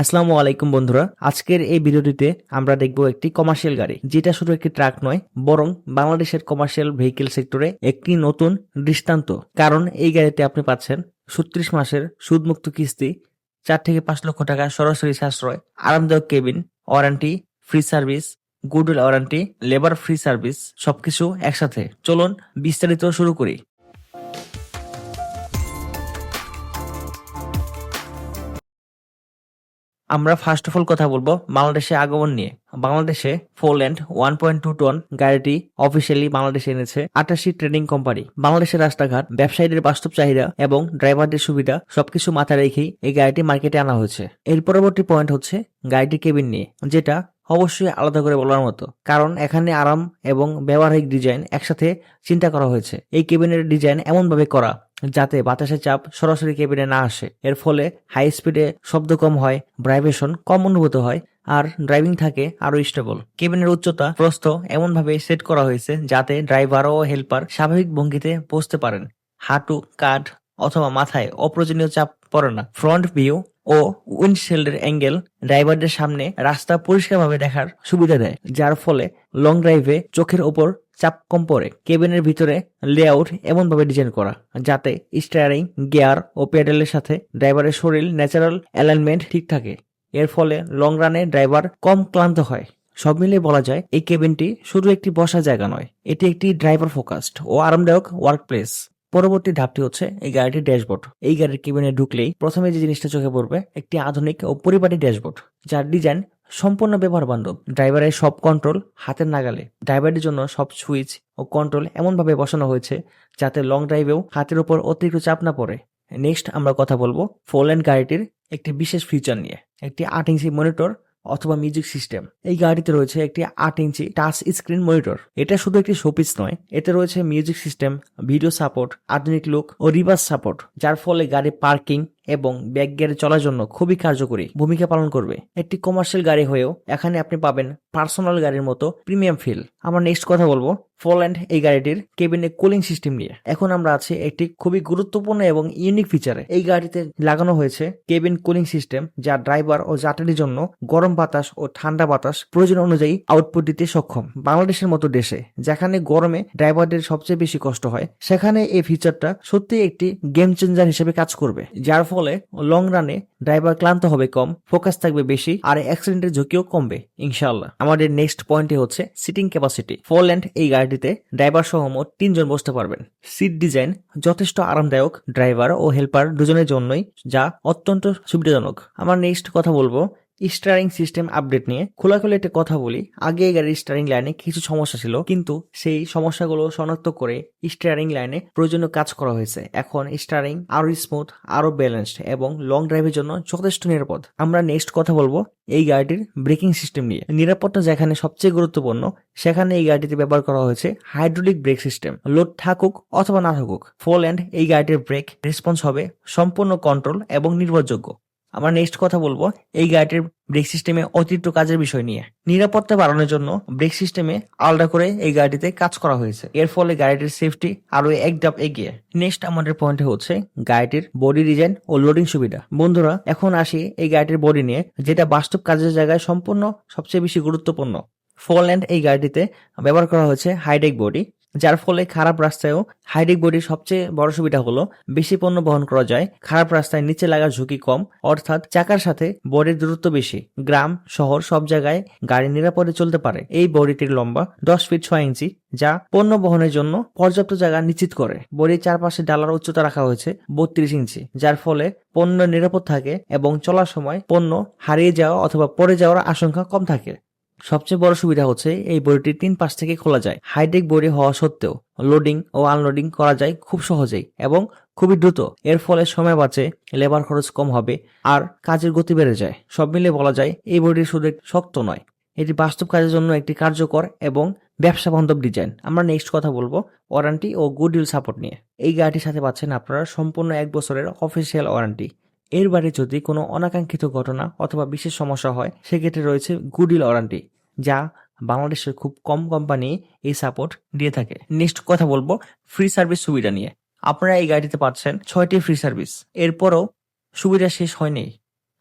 আসসালামু আলাইকুম বন্ধুরা। আজকের এই ভিডিওটিতে আমরা দেখব একটি কমার্শিয়াল গাড়ি, যেটা শুধু একটি ট্রাক নয়, বরং বাংলাদেশের কমার্শিয়াল ভেহিকেল সেক্টরে একটি নতুন দৃষ্টান্ত। কারণ এই গাড়িতে আপনি পাচ্ছেন ছত্রিশ মাসের সুদমুক্ত কিস্তি, চার থেকে পাঁচ লক্ষ টাকা সরাসরি সাশ্রয়, আরামদায়ক cabin warranty free service goodwill warranty labour free service সবকিছু একসাথে। চলুন বিস্তারিত শুরু করি। আমরা ফার্স্ট অফ অল কথা বলব বাংলাদেশে আগমন নিয়ে। বাংলাদেশে Forland one point two ton গাড়িটি অফিসিয়ালি বাংলাদেশে এনেছে। আটাশি ট্রেডিং কোম্পানি বাংলাদেশের রাস্তাঘাট, ব্যবসায়ীদের বাস্তব চাহিদা এবং ড্রাইভারদের সুবিধা সবকিছু মাথায় রেখেই এই গাড়িটি মার্কেটে আনা হয়েছে। এর পরবর্তী পয়েন্ট হচ্ছে গাড়িটির কেবিন নিয়ে, যেটা অবশ্যই আলাদা করে বলার মতো, কারণ এখানে আরাম এবং ব্যবহারিক ডিজাইন একসাথে চিন্তা করা হয়েছে। এই কেবিনের ডিজাইন এমনভাবে করা যাতে বাতাসের চাপ সরাসরি কেবিনে না আসে। এর ফলে হাই স্পিডে শব্দ কম হয় ভাইব্রেশন কম অনুভূত হয়, আর ড্রাইভিং থাকে আরও স্টেবল কেবিনের উচ্চতা প্রস্থ এমনভাবে সেট করা হয়েছে যাতে ড্রাইভার ও হেল্পার স্বাভাবিক ভঙ্গিতে বসতে পারেন। হাঁটু কাঠ অথবা মাথায় অপ্রয়োজনীয় চাপ পড়ে না। ফ্রন্ট ভিউ ও উইন্ডশিল্ডের অ্যাঙ্গেল ড্রাইভারদের সামনে রাস্তা পরিষ্কারভাবে দেখার সুবিধা দেয়, যার ফলে লং ড্রাইভে চোখের ওপর চাপ কম পড়ে। কেবিনের ভিতরে লেআউট এমনভাবে ডিজাইন করা, যাতে স্টিয়ারিং গিয়ার ও প্যাডেলের সাথে ড্রাইভারের শরীর ন্যাচারাল অ্যালাইনমেন্ট ঠিক থাকে। এর ফলে লং রানে ড্রাইভার কম ক্লান্ত হয়। সব মিলিয়ে বলা যায়, এই কেবিনটি শুধু একটি বসার জায়গা নয়, এটি একটি ড্রাইভার ফোকাসড ও আরামদায়ক ওয়ার্ক প্লেস পরবর্তী ধাপটি হচ্ছে এই গাড়িটির ড্যাশবোর্ড। এই গাড়ির কেবিনে ঢুকলেই প্রথমে যে জিনিসটা চোখে পড়বে, একটি আধুনিক ও পরিপাটি ড্যাশবোর্ড, যার ডিজাইন সম্পূর্ণ ব্যবহার বান্ধব। ড্রাইভারের সব কন্ট্রোল হাতের নাগালে। ড্রাইভারের জন্য সব সুইচ ও কন্ট্রোল এমনভাবে বসানো হয়েছে যাতে লং ড্রাইভেও হাতের উপর অতিরিক্ত চাপ না পড়ে। নেক্সট আমরা কথা বলব ফোরল্যান্ড গাড়িটির একটি বিশেষ ফিচার নিয়ে। একটি আট ইঞ্চি মনিটর অথবা মিউজিক সিস্টেম। এই গাড়িতে রয়েছে একটি আট ইঞ্চি টাচ স্ক্রিন মনিটর। এটা শুধু একটি শোপিস নয়, এতে রয়েছে মিউজিক সিস্টেম, ভিডিও সাপোর্ট, আধুনিক লুক ও রিভার্স সাপোর্ট, যার ফলে গাড়ি পার্কিং এবং ব্যাক গিয়ারে চলার জন্য খুবই কার্যকরী ভূমিকা পালন করবে। একটি কমার্শিয়াল গাড়ি হয়েও এখানে আপনি পাবেন পার্সোনাল গাড়ির মতো প্রিমিয়াম ফিল আমরা নেক্সট কথা বলব ফোরল্যান্ড এই গাড়িটির কেবিনে কুলিং সিস্টেম নিয়ে। এখন আমরা আছি একটি খুবই গুরুত্বপূর্ণ এবং ইউনিক ফিচারে এই গাড়িতে লাগানো হয়েছে কেবিন কুলিং সিস্টেম যা ড্রাইভার ও যাত্রীর জন্য গরম বাতাস ও ঠান্ডা বাতাস প্রয়োজন অনুযায়ী আউটপুট দিতে সক্ষম। বাংলাদেশের মতো দেশে যেখানে গরমে ড্রাইভারদের সবচেয়ে বেশি কষ্ট হয়, সেখানে এই ফিচারটা সত্যি একটি গেম চেঞ্জার হিসেবে কাজ করবে। যার ফলে লং রানে ড্রাইভার ক্লান্ত হবে কম ফোকাস থাকবে বেশি, আর অ্যাক্সিডেন্টের ঝুঁকিও কমবে ইনশাল্লাহ আমাদের নেক্সট পয়েন্টে হচ্ছে সিটিং ক্যাপাসিটি ফোর ল্যান্ড এই গাড়িটিতে ড্রাইভার সহ মোট তিনজন বসতে পারবেন। সিট ডিজাইন যথেষ্ট আরামদায়ক ড্রাইভার ও হেল্পার দুজনের জন্যই, যা অত্যন্ত সুবিধাজনক। আমার নেক্সট কথা বলব স্টারিং সিস্টেম আপডেট নিয়ে খোলাখুলি একটা কথা বলি। আগে এই গাড়ির স্টারিং লাইনে কিছু সমস্যা ছিল, কিন্তু সেই সমস্যাগুলো শনাক্ত করে স্টারিং লাইনে প্রয়োজনীয় কাজ করা হয়েছে। এখন স্টারিং আরও স্মুথ আরও ব্যালেন্সড এবং লং ড্রাইভের জন্য যথেষ্ট নিরাপদ। আমরা নেক্সট কথা বলব এই গাড়িটির ব্রেকিং সিস্টেম নিয়ে। নিরাপত্তা যেখানে সবচেয়ে গুরুত্বপূর্ণ, সেখানে এই গাড়িটিতে ব্যবহার করা হয়েছে হাইড্রোলিক ব্রেক সিস্টেম লোড থাকুক অথবা না থাকুক ফোর ল্যান্ড এই গাড়িটির ব্রেক রেসপন্স হবে সম্পূর্ণ কন্ট্রোল এবং নির্ভরযোগ্য। আমরা নেক্সট কথা বলব এই গাড়িটির ব্রেক সিস্টেমে অতিরিক্ত কাজের বিষয় নিয়ে। নিরাপত্তা বাড়ানোর জন্য ব্রেক সিস্টেমে আলাদা করে এই গাড়িটিতে কাজ করা হয়েছে। এর ফলে গাড়িটির সেফটি আরও এক ধাপ এগিয়ে। নেক্সট আমাদের পয়েন্ট হচ্ছে গাড়িটির বডি ডিজাইন ও লোডিং সুবিধা। বন্ধুরা, এখন আসি এই গাড়িটির বডি নিয়ে, যেটা বাস্তব কাজের জায়গায় সম্পূর্ণ সবচেয়ে বেশি গুরুত্বপূর্ণ। ফোরল্যান্ড এই গাড়িটিতে ব্যবহার করা হয়েছে হাইডেক বডি যার ফলে খারাপ রাস্তায়ও হাইডেক বডির সবচেয়ে বড় সুবিধা হলো বেশি পণ্য বহন করা যায়, খারাপ রাস্তায় নিচে লাগার ঝুঁকি কম, অর্থাৎ চাকার সাথে বডির দূরত্ব বেশি, গ্রাম, শহর সব জায়গায় গাড়ি নিরাপদে চলতে পারে। এই বডিটির লম্বা দশ ফিট ছয় ইঞ্চি, যা পণ্য বহনের জন্য পর্যাপ্ত জায়গা নিশ্চিত করে। বডির চারপাশে ডালার উচ্চতা রাখা হয়েছে বত্রিশ ইঞ্চি, যার ফলে পণ্য নিরাপদ থাকে এবং চলার সময় পণ্য হারিয়ে যাওয়া অথবা পড়ে যাওয়ার আশঙ্কা কম থাকে। সবচেয়ে বড় সুবিধা হচ্ছে এই বডিটি তিন পাশ থেকে খোলা যায়। হাইটেক বডি হওয়া সত্ত্বেও লোডিং ও আনলোডিং করা যায় খুব সহজেই এবং খুবই দ্রুত। এর ফলে সময় বাঁচে লেবার খরচ কম হবে আর কাজের গতি বেড়ে যায়। সব মিলে বলা যায় এই বডি শুধু শক্ত নয়, এটি বাস্তব কাজের জন্য একটি কার্যকর এবং ব্যবসা বান্ধব ডিজাইন আমরা নেক্সট কথা বলব ওয়ারান্টি ও গুড ডিল সাপোর্ট নিয়ে। এই গাড়িটির সাথে পাচ্ছেন আপনারা সম্পূর্ণ এক বছরের অফিসিয়াল ওয়ারেন্টি এর বাইরে যদি কোনো অনাকাঙ্ক্ষিত ঘটনা অথবা বিশেষ সমস্যা হয়, সেক্ষেত্রে রয়েছে গুডিল ওয়ারান্টি, যা বাংলাদেশের খুব কম কোম্পানি এই সাপোর্ট দিয়ে থাকে। নেক্সট কথা বলব ফ্রি সার্ভিস সুবিধা নিয়ে। আপনারা এই গাড়িতে পাচ্ছেন ছয়টি ফ্রি সার্ভিস। এরপরও সুবিধা শেষ হয়নি।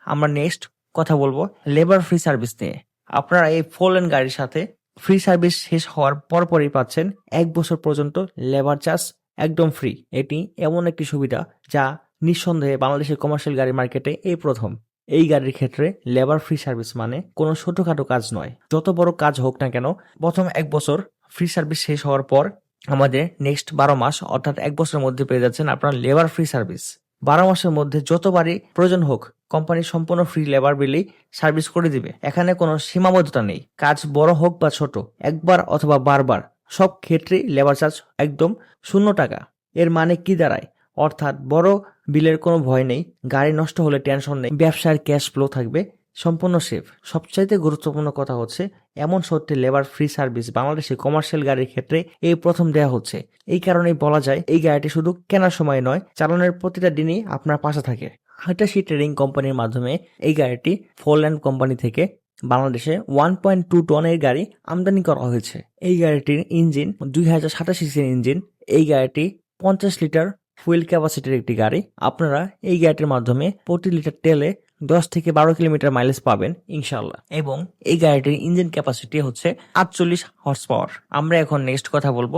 আমরা নেক্সট কথা বলব লেবার ফ্রি সার্ভিস নিয়ে। আপনারা এই ফোর লেন গাড়ির সাথে ফ্রি সার্ভিস শেষ হওয়ার পরপরই পাচ্ছেন এক বছর পর্যন্ত লেবার চার্জ একদম ফ্রি। এটি এমন একটি সুবিধা যা নিঃসন্দেহে বাংলাদেশের কমার্শিয়াল গাড়ি মার্কেটে এই প্রথম। এই গাড়ির ক্ষেত্রে লেবার ফ্রি সার্ভিস মানে কোনো ছোটখাটো কাজ নয়। যত বড় কাজ হোক না কেন, প্রথম এক বছর ফ্রি সার্ভিস শেষ হওয়ার পর আমাদের নেক্সট বারো মাস, অর্থাৎ এক বছরের মধ্যে পেয়ে যাচ্ছেন আপনার লেবার ফ্রি সার্ভিস বারো মাসের মধ্যে যতবারই প্রয়োজন হোক কোম্পানি সম্পূর্ণ ফ্রি লেবার বিলেই সার্ভিস করে দিবে। এখানে কোনো সীমাবদ্ধতা নেই। কাজ বড় হোক বা ছোট, একবার অথবা বারবার, সব ক্ষেত্রেই লেবার চার্জ একদম শূন্য টাকা। এর মানে কি দাঁড়ায়? অর্থাৎ বড় বিলের কোনো ভয় নেই, গাড়ি নষ্ট হলে টেনশন নেই, ব্যবসার ক্যাশ ফ্লো থাকবে, সম্পূর্ণ সেফ সবচাইতে গুরুত্বপূর্ণ কথা হচ্ছে, এমন সত্যি লেবার ফ্রি সার্ভিস বাংলাদেশে কমার্শিয়াল গাড়ির ক্ষেত্রে এই প্রথম দেয়া হচ্ছে। এই কারণেই বলা যায়, এই গাড়িটি শুধু কেনার সময় নয়, চালানোর প্রতিটা দিনই আপনার পাশে থাকে। হাইটাসি ট্রেডিং কোম্পানির মাধ্যমে এই গাড়িটি ফোরল্যান্ড কোম্পানি থেকে বাংলাদেশে ওয়ান পয়েন্ট টু টনের গাড়ি আমদানি করা হয়েছে। এই গাড়িটির ইঞ্জিন দুই হাজার সাতাশি ইঞ্জিন এই গাড়িটি পঞ্চাশ লিটার ফুয়েল ক্যাপাসিটির একটি গাড়ি। আপনারা এই গাড়িটির মাধ্যমে প্রতি লিটার তেলে দশ থেকে বারো কিলোমিটার মাইলেজ পাবেন ইনশাল্লাহ এবং এই গাড়িটির ইঞ্জিন ক্যাপাসিটি হচ্ছে আটচল্লিশ হর্স পাওয়ার আমরা এখন নেক্সট কথা বলব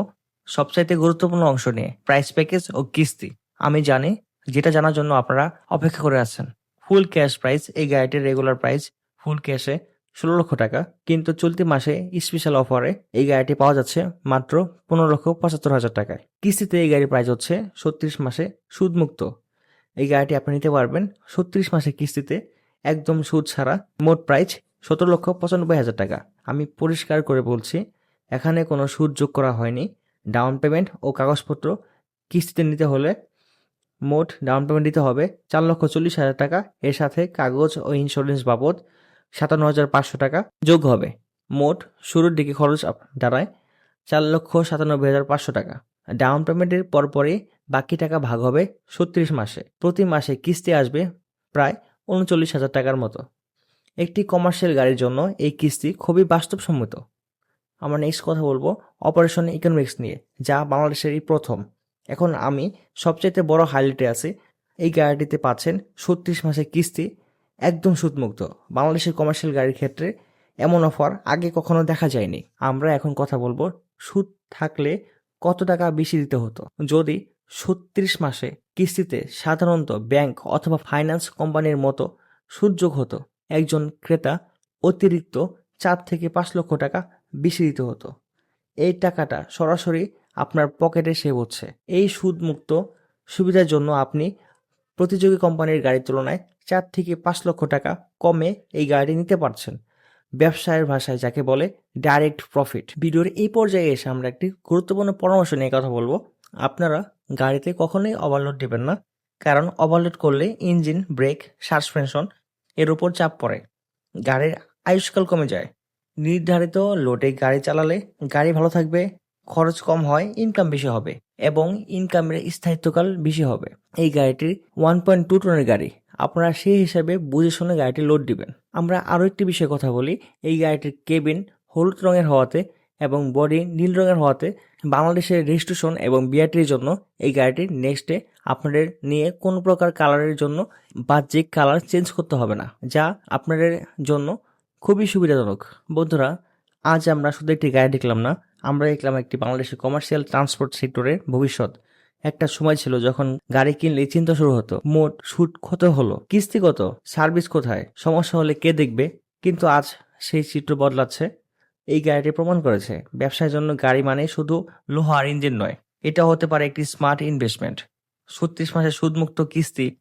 সবচাইতে গুরুত্বপূর্ণ অংশ নিয়ে, প্রাইস প্যাকেজ ও কিস্তি। আমি জানি যেটা জানার জন্য আপনারা অপেক্ষা করে আছেন। ফুল ক্যাশ প্রাইস এই গাড়িটির রেগুলার প্রাইস ফুল ক্যাশে ষোলো লক্ষ টাকা, কিন্তু চলতি মাসে স্পেশাল অফারে এই গাড়িটি পাওয়া যাচ্ছে মাত্র পনেরো লক্ষ পঁচাত্তর হাজার টাকায়। কিস্তিতে এই গাড়ির প্রাইস হচ্ছে ছত্রিশ মাসে সুদমুক্ত। এই গাড়িটি আপনি নিতে পারবেন ছত্রিশ মাসে কিস্তিতে একদম সুদ ছাড়া, মোট প্রাইস সতেরো লক্ষ পঁচানব্বই হাজার টাকা। আমি পরিষ্কার করে বলছি, এখানে কোনো সুদ যোগ করা হয়নি। ডাউন পেমেন্ট ও কাগজপত্র কিস্তিতে নিতে হলে মোট ডাউন পেমেন্ট দিতে হবে চার লক্ষ চল্লিশ হাজার টাকা। এর সাথে কাগজ ও ইন্স্যুরেন্স বাবদ সাতান্ন হাজার পাঁচশো টাকা। যোগ হবে। মোট শুরুর দিকে খরচ দাঁড়ায় চার লক্ষ সাতানব্বই হাজার পাঁচশো টাকা। ডাউন পেমেন্টের পরপরই বাকি টাকা ভাগ হবে ছত্রিশ মাসে। প্রতি মাসে কিস্তি আসবে প্রায় উনচল্লিশ হাজার টাকার মতো। একটি কমার্শিয়াল গাড়ির জন্য এই কিস্তি খুবই বাস্তবসম্মত। আমরা নেক্সট কথা বলব অপারেশন ইকোনমিক্স নিয়ে, যা বাংলাদেশের এই প্রথম। এখন আমি সবচেয়ে বড় হাইলাইটে আছি। এই গাড়িটিতে পাচ্ছেন ছত্রিশ মাসে কিস্তি একদম সুদমুক্ত। বাংলাদেশের কমার্শিয়াল গাড়ির ক্ষেত্রে এমন অফার আগে কখনো দেখা যায়নি। আমরা এখন কথা বলব, সুদ থাকলে কত টাকা বেশি দিতে হতো? যদি ছত্রিশ মাসে কিস্তিতে সাধারণত ব্যাংক অথবা ফাইন্যান্স কোম্পানির মতো সুযোগ হতো, একজন ক্রেতা অতিরিক্ত চার থেকে পাঁচ লক্ষ টাকা বেশি দিতে হতো। এই টাকাটা সরাসরি আপনার পকেটে সেভ হচ্ছে। এই সুদমুক্ত সুবিধার জন্য আপনি প্রতিযোগী কোম্পানির গাড়ির তুলনায় চার থেকে পাঁচ লক্ষ টাকা কমে এই গাড়ি নিতে পারছেন। ব্যবসায়ের ভাষায় যাকে বলে ডাইরেক্ট প্রফিট ভিডিওর এই পর্যায়ে এসে আমরা একটি গুরুত্বপূর্ণ পরামর্শ নিয়ে কথা বলব। আপনারা গাড়িতে কখনোই ওভারলোড দেবেন না, কারণ ওভারলোড করলে ইঞ্জিন ব্রেক সাসপেনশন এর উপর চাপ পড়ে। গাড়ির আয়ুষ্কাল কমে যায়। নির্ধারিত লোডে গাড়ি চালালে গাড়ি ভালো থাকবে, খরচ কম হয় ইনকাম বেশি হবে এবং ইনকামের স্থায়িত্বকাল বেশি হবে। এই গাড়িটির ওয়ান পয়েন্ট টু টনের গাড়ি। আপনারা সেই হিসাবে বুঝে শুনে গাড়িটি লোড দিবেন। আমরা আরও একটি বিষয়ে কথা বলি। এই গাড়িটির কেবিন হলুদ রঙের হওয়াতে এবং বডি নীল রঙের হওয়াতে বাংলাদেশের রেজিস্ট্রেশন এবং বিআরটির জন্য এই গাড়িটি নেক্সটে আপনাদের নিয়ে কোনো প্রকার কালারের জন্য বাহ্যিক কালার চেঞ্জ করতে হবে না, যা আপনাদের জন্য খুবই সুবিধাজনক। বন্ধুরা, আজ আমরা শুধু একটি গাড়ি দেখলাম না আমরা দেখলাম একটি বাংলাদেশের কমার্শিয়াল ট্রান্সপোর্ট সেক্টরের ভবিষ্যৎ। একটা সময় ছিল যখন গাড়ি কিনলে চিন্তা শুরু হতো, মোট সুদ কত হলো? কিস্তি কত? সার্ভিস কোথায়? সমস্যা হলে কে দেখবে? কিন্তু আজ সেই চিত্র বদলাচ্ছে। এই গাড়িটি প্রমাণ করেছে, ব্যবসার জন্য গাড়ি মানে শুধু লোহা আর ইঞ্জিন নয় এটা হতে পারে একটি স্মার্ট ইনভেস্টমেন্ট। ছত্রিশ মাসের সুদমুক্ত কিস্তি,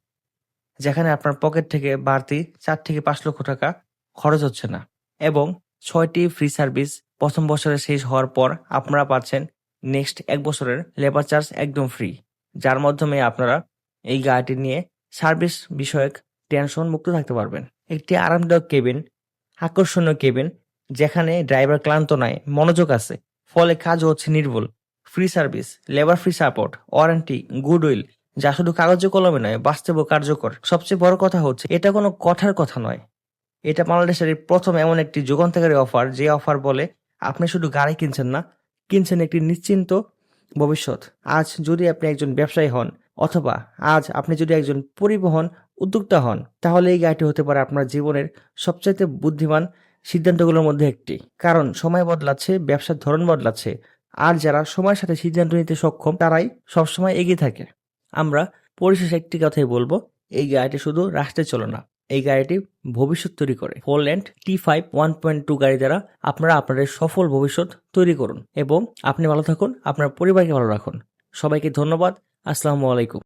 যেখানে আপনার পকেট থেকে বাড়তি চার থেকে পাঁচ লক্ষ টাকা খরচ হচ্ছে না। এবং ছয়টি ফ্রি সার্ভিস প্রথম বছরে শেষ হওয়ার পর আপনারা পাচ্ছেন নেক্সট এক বছরের লেবার চার্জ একদম ফ্রি, যার মাধ্যমে আপনারা এই গাড়িটি নিয়ে সার্ভিস বিষয়ক টেনশন মুক্ত থাকতে পারবেন। একটি আরামদায়ক কেবিন, আকর্ষণীয় কেবিন, যেখানে ড্রাইভার ক্লান্ত নয় মনোযোগ আছে, ফলে কাজ হচ্ছে নির্ভুল, free service, labour free support, warranty goodwill যা শুধু কাগজে কলমে নয় বাস্তব কার্যকর। সবচেয়ে বড় কথা হচ্ছে, এটা কোনো কথার কথা নয়। এটা বাংলাদেশের প্রথম এমন একটি যুগান্তকারী অফার, যে অফার বলে আপনি শুধু গাড়ি কিনছেন না কিনছেন একটি নিশ্চিন্ত ভবিষ্যৎ। আজ যদি আপনি একজন ব্যবসায়ী হন অথবা আজ আপনি যদি একজন পরিবহন উদ্যোক্তা হন, তাহলে এই গাড়িটি হতে পারে আপনার জীবনের সবচাইতে বুদ্ধিমান সিদ্ধান্তগুলোর মধ্যে একটি। কারণ সময় বদলাচ্ছে, ব্যবসার ধরন বদলাচ্ছে, আর যারা সময়ের সাথে সিদ্ধান্ত নিতে সক্ষম, তারাই সবসময় এগিয়ে থাকে। আমরা পরিশেষে একটি কথাই বলব, এই গাড়িটি শুধু রাষ্ট্রে চলো না এই গাড়িটি ভবিষ্যৎ তৈরি করে। Forland T five one point two গাড়ি দ্বারা আপনারা আপনাদের সফল ভবিষ্যৎ তৈরি করুন। এবং আপনি ভালো থাকুন, আপনার পরিবারকে ভালো রাখুন। সবাইকে ধন্যবাদ। আসসালামু আলাইকুম।